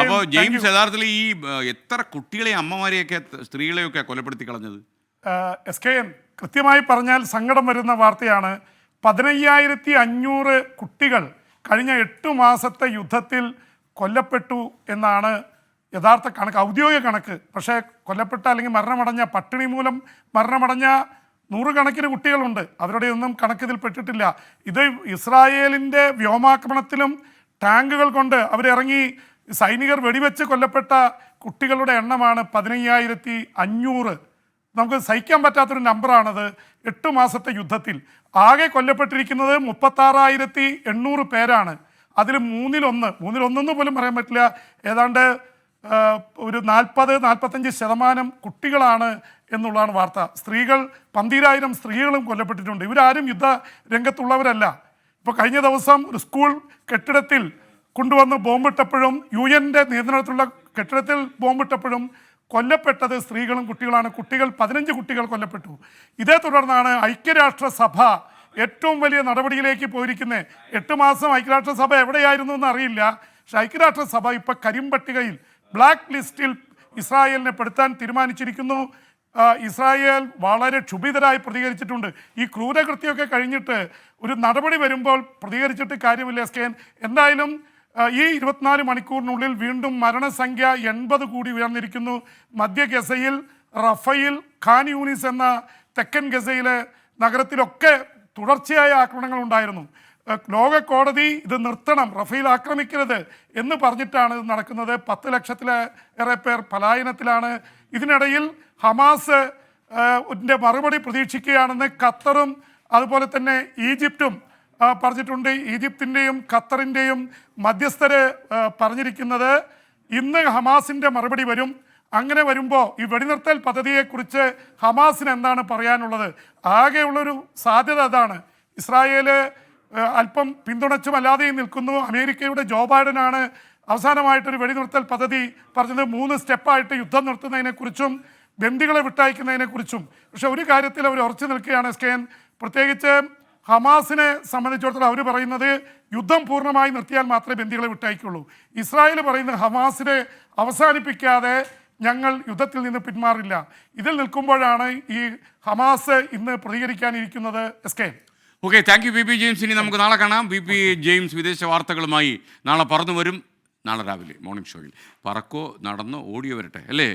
അപ്പോൾ ജെയിംസ് യഥാർത്ഥത്തിൽ ഈ എത്ര കുട്ടികളെയും അമ്മമാരെയൊക്കെ സ്ത്രീകളെയൊക്കെ കൊലപ്പെടുത്തി കളഞ്ഞത്? എസ് കെ എൻ കൃത്യമായി പറഞ്ഞാൽ സങ്കടം വരുന്ന വാർത്തയാണ്. പതിനയ്യായിരത്തി അഞ്ഞൂറ് കുട്ടികൾ കഴിഞ്ഞ എട്ട് മാസത്തെ യുദ്ധത്തിൽ കൊല്ലപ്പെട്ടു എന്നാണ് യഥാർത്ഥ കണക്ക് ഔദ്യോഗിക കണക്ക്. പക്ഷേ കൊല്ലപ്പെട്ട അല്ലെങ്കിൽ മരണമടഞ്ഞ പട്ടിണി മൂലം മരണമടഞ്ഞ നൂറുകണക്കിന് കുട്ടികളുണ്ട്. അവരുടെ ഒന്നും കണക്കിതിൽ പെട്ടിട്ടില്ല. ഇത് ഇസ്രായേലിന്റെ വ്യോമാക്രമണത്തിലും ടാങ്കുകൾ കൊണ്ട് അവരിറങ്ങി സൈനികർ വെടിവെച്ച് കൊല്ലപ്പെട്ട കുട്ടികളുടെ എണ്ണമാണ് പതിനയ്യായിരത്തി അഞ്ഞൂറ്. നമുക്ക് സഹിക്കാൻ പറ്റാത്തൊരു നമ്പറാണത്. എട്ട് മാസത്തെ യുദ്ധത്തിൽ ആകെ കൊല്ലപ്പെട്ടിരിക്കുന്നത് മുപ്പത്താറായിരത്തി എണ്ണൂറ് പേരാണ്. അതിൽ മൂന്നിലൊന്ന് മൂന്നിലൊന്നെന്ന് പോലും പറയാൻ പറ്റില്ല. ഏതാണ്ട് ഒരു നാൽപ്പത് നാൽപ്പത്തഞ്ച് ശതമാനം കുട്ടികളാണ് എന്നുള്ളതാണ് വാർത്ത. സ്ത്രീകൾ പന്തിരായിരം സ്ത്രീകളും കൊല്ലപ്പെട്ടിട്ടുണ്ട്. ഇവരാരും യുദ്ധ രംഗത്തുള്ളവരല്ല ഇപ്പോൾ കഴിഞ്ഞ ദിവസം ഒരു സ്കൂൾ കെട്ടിടത്തിൽ കൊണ്ടുവന്ന് ബോംബിട്ടപ്പോഴും യു എന്റെ നിയന്ത്രണത്തിലുള്ള കെട്ടിടത്തിൽ ബോംബിട്ടപ്പോഴും കൊല്ലപ്പെട്ടത് സ്ത്രീകളും കുട്ടികളാണ്. കുട്ടികൾ പതിനഞ്ച് കുട്ടികൾ കൊല്ലപ്പെട്ടു. ഇതേ തുടർന്നാണ് ഐക്യരാഷ്ട്രസഭ ഏറ്റവും വലിയ നടപടിയിലേക്ക് പോയിരിക്കുന്നത് എട്ട് മാസം ഐക്യരാഷ്ട്രസഭ എവിടെയായിരുന്നു എന്ന് അറിയില്ല പക്ഷെ ഐക്യരാഷ്ട്രസഭ ഇപ്പോൾ കരിമ്പട്ടികയിൽ ബ്ലാക്ക് ലിസ്റ്റിൽ ഇസ്രായേലിനെ പെടുത്താൻ തീരുമാനിച്ചിരിക്കുന്നു. ഇസ്രായേൽ വളരെ ക്ഷുഭിതരായി പ്രതികരിച്ചിട്ടുണ്ട്. ഈ ക്രൂരകൃത്യമൊക്കെ കഴിഞ്ഞിട്ട് ഒരു നടപടി വരുമ്പോൾ പ്രതികരിച്ചിട്ട് കാര്യമില്ല എസ് കെ. എന്തായാലും ഈ ഇരുപത്തിനാല് മണിക്കൂറിനുള്ളിൽ വീണ്ടും മരണസംഖ്യ എൺപത് കൂടി ഉയർന്നിരിക്കുന്നു. മധ്യ ഗസയിൽ റഫയിൽ ഖാൻ യൂണിസ് എന്ന തെക്കൻ ഗസയിലെ നഗരത്തിലൊക്കെ തുടർച്ചയായ ആക്രമണങ്ങൾ ഉണ്ടായിരുന്നു. ലോക കോടതി ഇത് നിർത്തണം റഫയിൽ ആക്രമിക്കരുത് എന്ന് പറഞ്ഞിട്ടാണ് ഇത് നടക്കുന്നത്. പത്ത് ലക്ഷത്തിലേറെ പേർ പലായനത്തിലാണ്. ഇതിനിടയിൽ ഹമാസ് മറുപടി പ്രതീക്ഷിക്കുകയാണെന്ന് ഖത്തറും അതുപോലെ തന്നെ ഈജിപ്തും പറഞ്ഞിട്ടുണ്ട്. ഈജിപ്തിന്റെയും ഖത്തറിന്റെയും മധ്യസ്ഥര് പറഞ്ഞിരിക്കുന്നത് ഇന്ന് ഹമാസിന്റെ മറുപടി വരും. അങ്ങനെ വരുമ്പോൾ ഈ വെടിനിർത്തൽ പദ്ധതിയെക്കുറിച്ച് ഹമാസിന് എന്താണ് പറയാനുള്ളത്? ആകെയുള്ളൊരു സാധ്യത അതാണ്. ഇസ്രായേൽ അല്പം പിന്തുണച്ചും അല്ലാതെയും നിൽക്കുന്നു. അമേരിക്കയുടെ ജോ ബൈഡനാണ് അവസാനമായിട്ടൊരു വെടിനിർത്തൽ പദ്ധതി പറഞ്ഞത്. മൂന്ന് സ്റ്റെപ്പായിട്ട് യുദ്ധം നിർത്തുന്നതിനെക്കുറിച്ചും ബന്ദികളെ വിട്ടയക്കുന്നതിനെക്കുറിച്ചും. പക്ഷെ ഒരു കാര്യത്തിൽ അവർ ഉറച്ചു നിൽക്കുകയാണ് സ്കേൻ പ്രത്യേകിച്ച് ഹമാസിനെ സംബന്ധിച്ചിടത്തോളം അവർ പറയുന്നത് യുദ്ധം പൂർണമായി നിർത്തിയാൽ മാത്രമേ ബന്ദികളെ വിട്ടയക്കുള്ളൂ. ഇസ്രായേൽ പറയുന്നത് ഹമാസിനെ അവസാനിപ്പിക്കാതെ ഞങ്ങൾ യുദ്ധത്തിൽ നിന്ന് പിന്മാറില്ല. ഇതിൽ നിൽക്കുമ്പോഴാണ് ഈ ഹമാസ് ഇന്ന് പ്രതികരിക്കാനിരിക്കുന്നത് S K. Okay thank you B P James ഇനി നമുക്ക് നാളെ കാണാം. ബി പി ജെയിംസ് വിദേശ വാർത്തകളുമായി നാളെ പറന്നു വരും. നാളെ രാവിലെ മോർണിംഗ് ഷോയിൽ പറക്കോ നടന്നോ ഓടിയോ വരട്ടെ അല്ലേ?